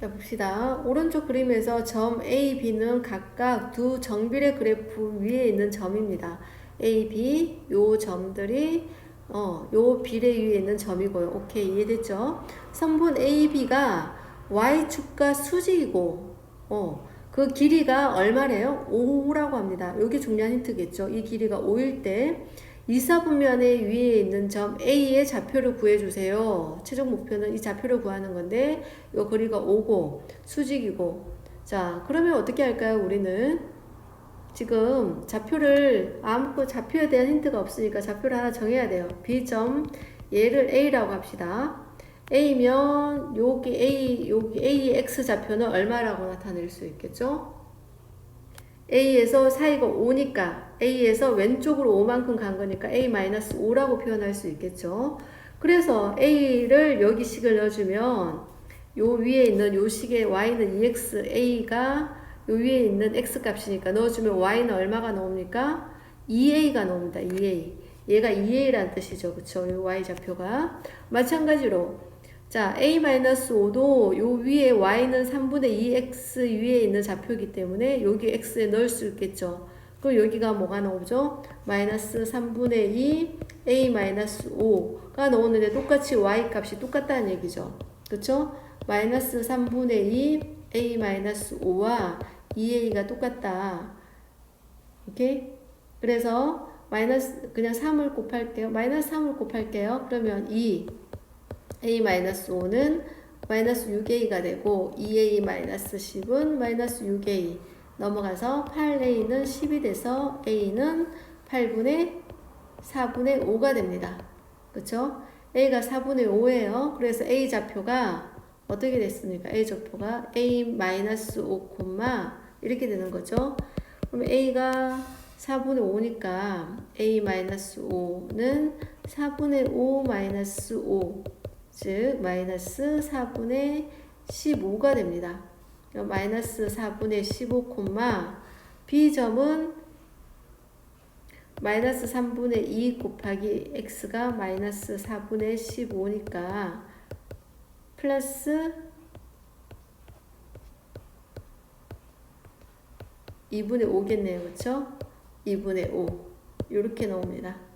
자, 봅시다. 오른쪽 그림에서 점 A, B는 각각 두 정비례 그래프 위에 있는 점입니다. A, B 요 점들이 어, 요 비례 위에 있는 점이고요. 오케이 이해됐죠? 선분 A, B가 Y축과 수직이고 어, 그 길이가 얼마래요? 5라고 합니다. 여기 중요한 힌트겠죠? 이 길이가 5일 때 이사분면의 위에 있는 점 A의 좌표를 구해주세요. 최종 목표는 이 좌표를 구하는 건데 요 거리가 5고 수직이고 자 그러면 어떻게 할까요? 우리는 지금 좌표를 아무것도 좌표에 대한 힌트가 없으니까 좌표를 하나 정해야 돼요. B점 얘를 A라고 합시다. A면 여기 A 여기 A의 X 좌표는 얼마라고 나타낼 수 있겠죠? A에서 사이가 5니까 A에서 왼쪽으로 5만큼 간 거니까 A-5라고 표현할 수 있겠죠. 그래서 A를 여기 식을 넣어주면 요 위에 있는 요 식의 Y는 2X, A가 요 위에 있는 X 값이니까 넣어주면 Y는 얼마가 나옵니까? 2A가 나옵니다. 2A. 얘가 2A라는 뜻이죠. 그쵸? 요 Y 좌표가. 마찬가지로 자, a-5도 요 위에 y는 3분의 2x 위에 있는 좌표이기 때문에 여기 x에 넣을 수 있겠죠. 그럼 여기가 뭐가 나오죠? 마이너스 3분의 2 a-5가 나오는데 똑같이 y 값이 똑같다는 얘기죠. 그쵸? 마이너스 3분의 2 a-5와 2a가 똑같다. 오케이? 그래서 마이너스 그냥 3을 곱할게요. 마이너스 3을 곱할게요. 그러면 2 a-5는 마이너스 6a가 되고 2a-10은 마이너스 6a 넘어가서 8a는 10이 돼서 a는 8분의 4분의 5가 됩니다. 그쵸? a가 4분의 5예요. 그래서 a 좌표가 어떻게 됐습니까? a 좌표가 a-5, 이렇게 되는 거죠. 그럼 a가 4분의 5니까 a-5는 4분의 5 마이너스 5, 즉 마이너스 4분의 15가 됩니다. 마이너스 4분의 15, b점은 마이너스 3분의 2 곱하기 x가 마이너스 4분의 15니까 플러스 2분의 5겠네요. 그쵸? 2분의 5 이렇게 나옵니다.